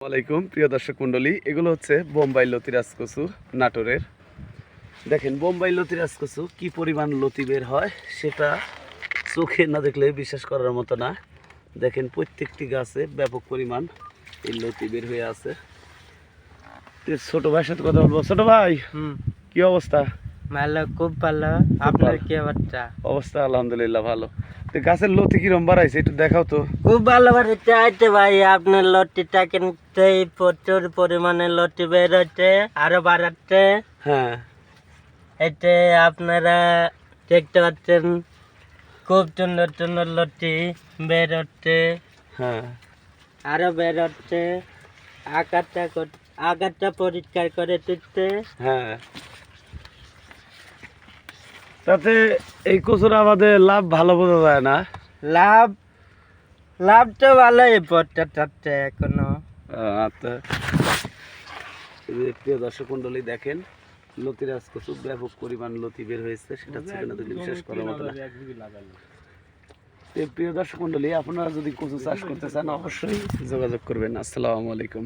আসসালামাইকুম প্রিয় দর্শক মণ্ডলী এগুলো হচ্ছে বোম্বাই লতিরাজ কচু নাটোরের। দেখেন বোম্বাই লতিরাজ কচু কি পরিমাণ লতি বের হয় সেটা চোখে না দেখলে বিশ্বাস করার মতো না। দেখেন প্রত্যেকটি গাছে ব্যাপক পরিমাণ এই লতি বের হয়ে আছে। ছোট ভাইয়ের সাথে কথা বলব। ছোট ভাই হুম। কি অবস্থা? ভালো খুব ভালো আপনার কি অবস্থা? অবস্থা আলহামদুলিল্লাহ ভালো। তো গাছের লতি কিরম বাড়াইছে একটু দেখাও তো। খুব ভালো বাড়িতে আইতে ভাই আপনার লটিটা কিনতে প্রচুর পরিমাণে লটি বের হচ্ছে আরও বাড়াচ্ছে। হ্যাঁ। এতে আপনারা দেখতে পাচ্ছেন খুব সুন্দর সুন্দর লটি বের হচ্ছে। হ্যাঁ। আরও বের হচ্ছে। আকারটা আকারটা পরিষ্কার করে তুলতে হ্যাঁ। তাতে এই কচুর আমাদের লাভ ভালো বোঝা যায় না। লাভ লাভ তো ভালোই এখনও। আচ্ছা। প্রিয় দর্শক মন্ডলী দেখেন ব্যাপক পরিমাণ লতি বের হয়েছে সেটা হচ্ছে করার মতো না। প্রিয় দর্শক মন্ডলী আপনারা যদি কচু চাষ করতে চান অবশ্যই যোগাযোগ করবেন। আসসালামু আলাইকুম।